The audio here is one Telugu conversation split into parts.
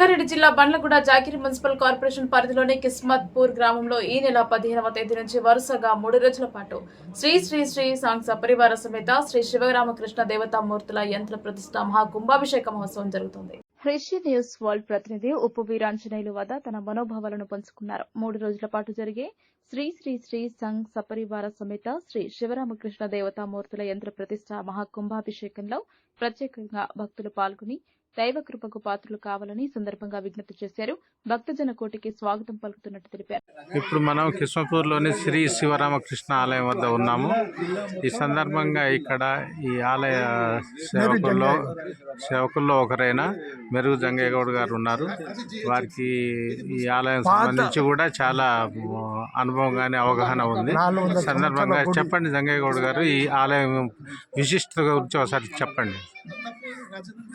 రంగారెడ్డి జిల్లా బండ్లగూడ జాకిరి మున్సిపల్ కార్పొరేషన్ పరిధిలోని కిస్మత్పూర్ గ్రామంలో ఈ నెల పదిహేనవ తేదీ నుంచి వరుసగా మూడు రోజుల పాటు శ్రీ శ్రీ శ్రీ సాంగ్ సపరివార సమేత శ్రీ శివరామకృష్ణ దేవతామూర్తుల యంత్ర ప్రతిష్ట మహాకుంభాభిషేక మహోత్సవం జరుగుతుంది. హృషి న్యూస్ వరల్డ్ ప్రతినిధి ఉప్పు వీరాంజనేయులు వద్ద తన మనోభావాలను పంచుకున్నారు. మూడు రోజుల పాటు జరిగే శ్రీ శ్రీ శ్రీ సంఘ్ సపరివార సమేత శ్రీ శివరామకృష్ణ దేవతామూర్తుల యంత్ర ప్రతిష్ట మహాకుంభాభిషేకంలో ప్రత్యేకంగా భక్తులు పాల్గొని దైవ కృపకు పాత్రలు కావాలని సందర్భంగా విజ్ఞప్తి చేశారు. భక్తజన కోటికి స్వాగతం పలుకుతున్నట్టు తెలిపారు. ఇప్పుడు మనం కిస్మపూర్లోని శ్రీ శివరామకృష్ణ ఆలయం వద్ద ఉన్నాము. ఈ సందర్భంగా ఇక్కడ ఈ ఆలయ సేవకుల్లో సేవకుల్లో ఒకరైన మెరుగు జంగయ్య గౌడ్ గారు ఉన్నారు. వారికి ఈ ఆలయం సంబంధించి కూడా చాలా అనుభవం కానీ అవగాహన ఉంది. ఈ సందర్భంగా చెప్పండి జంగయ్య గౌడ్ గారు ఈ ఆలయం విశిష్టత గురించి ఒకసారి చెప్పండి.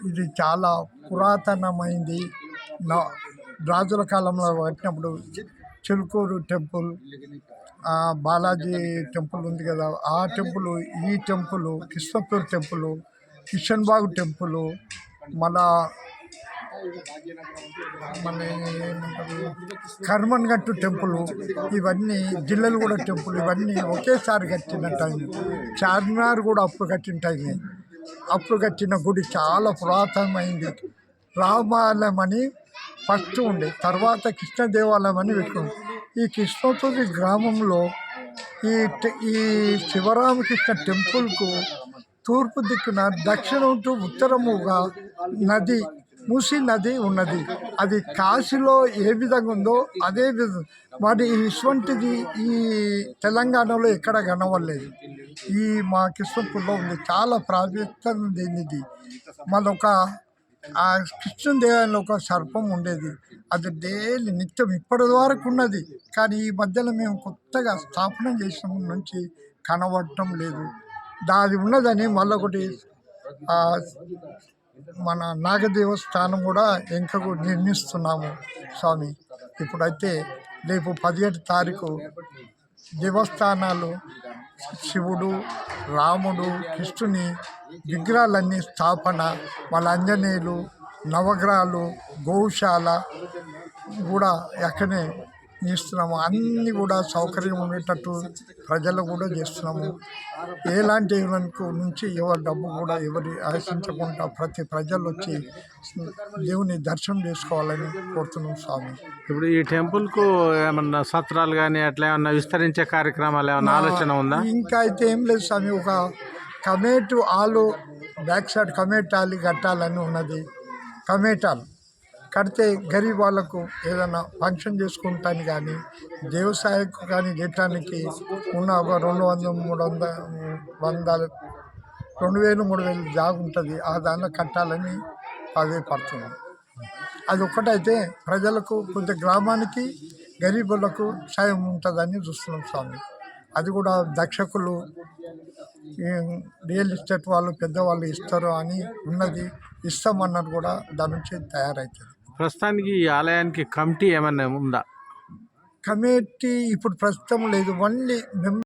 ఇది చాలా పురాతనమైంది. నా రాజుల కాలంలో కట్టినప్పుడు చిలుకూరు టెంపుల్ బాలాజీ టెంపుల్ ఉంది కదా ఆ టెంపుల్ ఈ temple Krishnapur temple Kishan Bagh temple మన మన ఏమంటారు కర్మన్గట్టు టెంపుల్ ఇవన్నీ జిల్లలు కూడా టెంపుల్ ఇవన్నీ ఒకేసారి కట్టిన టైం చార్మినార్ కూడా అప్పుడు కట్టిన టైమే అప్పుడు కట్టిన గుడి చాలా పురాతనమైంది. రామాలయం అని ఫస్ట్ ఉండే తర్వాత కృష్ణ దేవాలయం అని పెట్టుకుంది ఈ కృష్ణతుడి గ్రామంలో ఈ టె- ఈ శివరామకృష్ణ టెంపుల్కు తూర్పు దిక్కున దక్షిణం టు ఉత్తరముగా నది మూసీ నది ఉన్నది. అది కాశీలో ఏ విధంగా ఉందో అదే విధంగా మరి ఇటువంటిది ఈ తెలంగాణలో ఎక్కడ కనవలేదు ఈ మా కృష్ణపూర్లో ఉంది. చాలా ప్రాముఖ్యత దీనిది మనొక ఆ కృష్ణదేవాలయంలో ఒక సర్పం ఉండేది. అది డైలీ నిత్యం ఇప్పటి వరకు ఉన్నది. కానీ ఈ మధ్యలో మేము కొత్తగా స్థాపన చేసిన నుంచి కనబడటం లేదు. దాది ఉన్నదని మళ్ళీ ఒకటి మన నాగదేవస్థానం కూడా ఇంకా నిర్మిస్తున్నాము స్వామి. ఇప్పుడైతే రేపు పదిహేడు తారీఖు దేవస్థానాలు శివుడు రాముడు కృష్ణుని విగ్రహాలన్నీ స్థాపన వాళ్ళ ఆంజనేయులు నవగ్రహాలు గోశాల కూడా ఎక్కడనే ఇస్తున్నాము అన్నీ కూడా సౌకర్యం ఉండేటట్టు ప్రజలకు కూడా చేస్తున్నాము. ఎలాంటి నుంచి ఎవరి డబ్బు కూడా ఎవరి ఆశించకుండా ప్రతి ప్రజలు వచ్చి దేవుని దర్శనం చేసుకోవాలని కోరుతున్నాం స్వామి. ఇప్పుడు ఈ టెంపుల్కు ఏమన్నా సత్రాలు కానీ అట్లా ఏమన్నా విస్తరించే కార్యక్రమాలు ఏమన్నా ఆలోచన ఉందా? ఇంకా అయితే ఏం లేదు స్వామి. ఒక కమేటు ఆలు బ్యాక్ సైడ్ కమేట్ ఆలు కట్టాలని ఉన్నది. కమేటాలు. కడితే గరీబ్ వాళ్ళకు ఏదైనా ఫంక్షన్ చేసుకుంటాను కానీ దేవసాయకు కానీ చేయటానికి ఉన్న ఒక రెండు వందల మూడు వందల వందల రెండు వేలు మూడు వేలు జాగు ఉంటుంది. ఆ దానిలో కట్టాలని అదే పడుతున్నాం. అది ఒక్కటైతే ప్రజలకు కొంత గ్రామానికి గరీబులకు సాయం ఉంటుందని చూస్తున్నాం స్వామి. అది కూడా దక్షకులు రియల్ ఎస్టేట్ వాళ్ళు పెద్దవాళ్ళు ఇస్తారు అని ఉన్నది ఇస్తామన్నది కూడా దాని నుంచి తయారవుతుంది ప్రస్తుతానికి ఈ ఆలయానికి కమిటీ ఏమన్నా ఉందా? కమిటీ ఇప్పుడు ప్రస్తుతం లేదు. ఓన్లీ